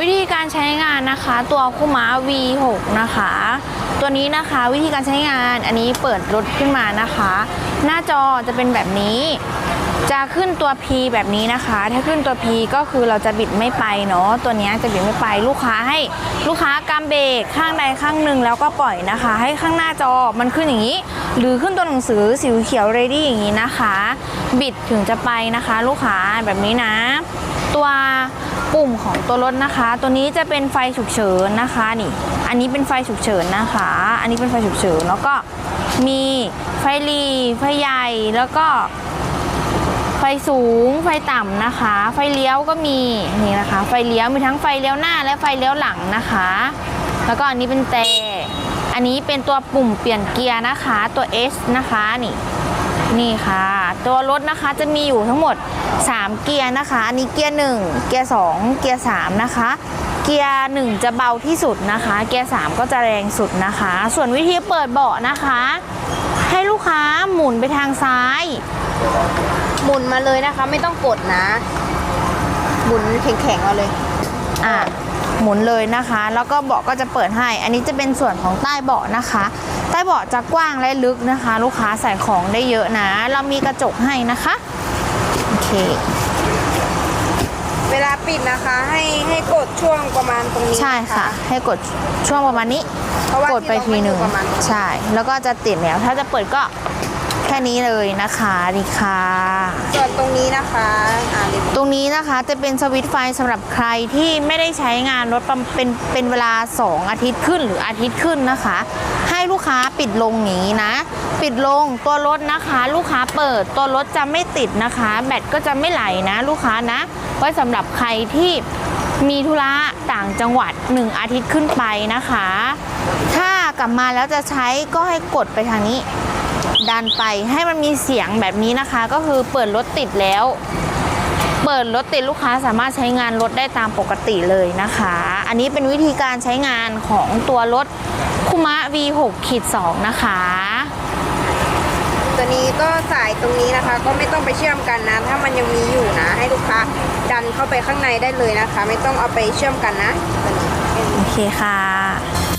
วิธีการใช้งานนะคะ ตัวคูม้า V6 นะคะ ตัวนี้นะคะวิธีการใช้งานอันนี้เปิดรถขึ้นมานะคะ หน้าจอจะเป็นแบบนี้ จะขึ้นตัว P แบบนี้นะคะ ถ้าขึ้นตัว P ก็คือเราจะบิดไม่ไปเนาะตัวนี้จะบิดไม่ไปลูกค้าให้ลูกค้ากำเบรกข้างใดข้างหนึ่งแล้วก็ปล่อยนะคะ ให้ข้างหน้าจอมันขึ้นอย่างนี้ หรือขึ้นตัวหนังสือสีเขียว ready อย่างนี้นะคะ บิดถึงจะไปนะคะ ลูกค้าแบบนี้นะ ตัว ปุ่มของตัวรถนะคะ ตัวนี้จะเป็นไฟฉุกเฉินนะคะนี่ อันนี้เป็นไฟฉุกเฉินนะคะ อันนี้เป็นไฟฉุกเฉินแล้วก็มีไฟหรีไฟใหญ่แล้วก็ ไฟสูงไฟต่ำนะคะ ไฟเลี้ยวก็มีนี่นะคะ ไฟเลี้ยวมีทั้งไฟเลี้ยวหน้าและไฟเลี้ยวหลังนะคะ แล้วก็อันนี้เป็นแต่อันนี้เป็นตัวปุ่มเปลี่ยนเกียร์นะคะ ตัว S นะคะนี่ นี่ค่ะ ตัวรถนะคะจะมีอยู่ทั้งหมด 3 เกียร์นะคะ อันนี้เกียร์ 1 เกียร์ 2 เกียร์ 3 นะคะ เกียร์ 1 จะเบาที่สุดนะคะ เกียร์ 3 ก็จะแรงสุดนะคะ ส่วนวิธีเปิดเบาะนะคะ ให้ลูกค้าหมุนไปทางซ้าย หมุนมาเลยนะคะ ไม่ต้องกดนะ หมุนแข็งๆเอาเลย อะ หมุนเลยนะคะ แล้วก็เบาะก็จะเปิดให้ อันนี้จะเป็นส่วนของใต้เบาะนะคะ ใต้เบาะจะกว้างและลึกนะคะ ลูกค้าใส่ของได้เยอะนะ เรามีกระจกให้นะคะโอเคเวลาปิดนะคะให้ให้กดช่วงประมาณตรงนี้ใช่ค่ะ ให้กดช่วงประมาณนี้เพราะว่ากดไปทีหนึ่งที่เราไม่อยู่ประมาณใช่ แล้วก็จะติดแล้วถ้าจะเปิดก็แค่นี้เลยนะคะดีค่ะส่วนตรงนี้นะคะ นี้นะคะจะเป็นสวิตไฟสำหรับใครที่ไม่ได้ใช้งานรถเป็นเป็นเวลา 2 อาทิตย์ขึ้นหรืออาทิตย์ขึ้นนะคะ ให้ลูกค้าปิดลงอย่างนี้นะ ปิดลงตัวรถนะคะ ลูกค้าเปิดตัวรถจะไม่ติดนะคะ แบตก็จะไม่ไหลนะ ลูกค้านะไว้สำหรับใครที่มีธุระต่างจังหวัด 1 อาทิตย์ขึ้นไปนะคะ ถ้ากลับมาแล้วจะใช้ก็ให้กดไปทางนี้ ดันไปให้มันมีเสียงแบบนี้นะคะ ก็คือเปิดรถติดแล้ว เปิดรถติดลูกค้าสามารถใช้งานรถได้ตามปกติเลยนะคะ อันนี้เป็นวิธีการใช้งานของตัวรถคุมะ V6 ขีด2นะคะ ตัวนี้ก็สายตรงนี้นะคะ ก็ไม่ต้องไปเชื่อมกันนะ ถ้ามันยังมีอยู่นะ ให้ลูกค้าดันเข้าไปข้างในได้เลยนะคะ ไม่ต้องเอาไปเชื่อมกันนะตัวนี้โอเคค่ะ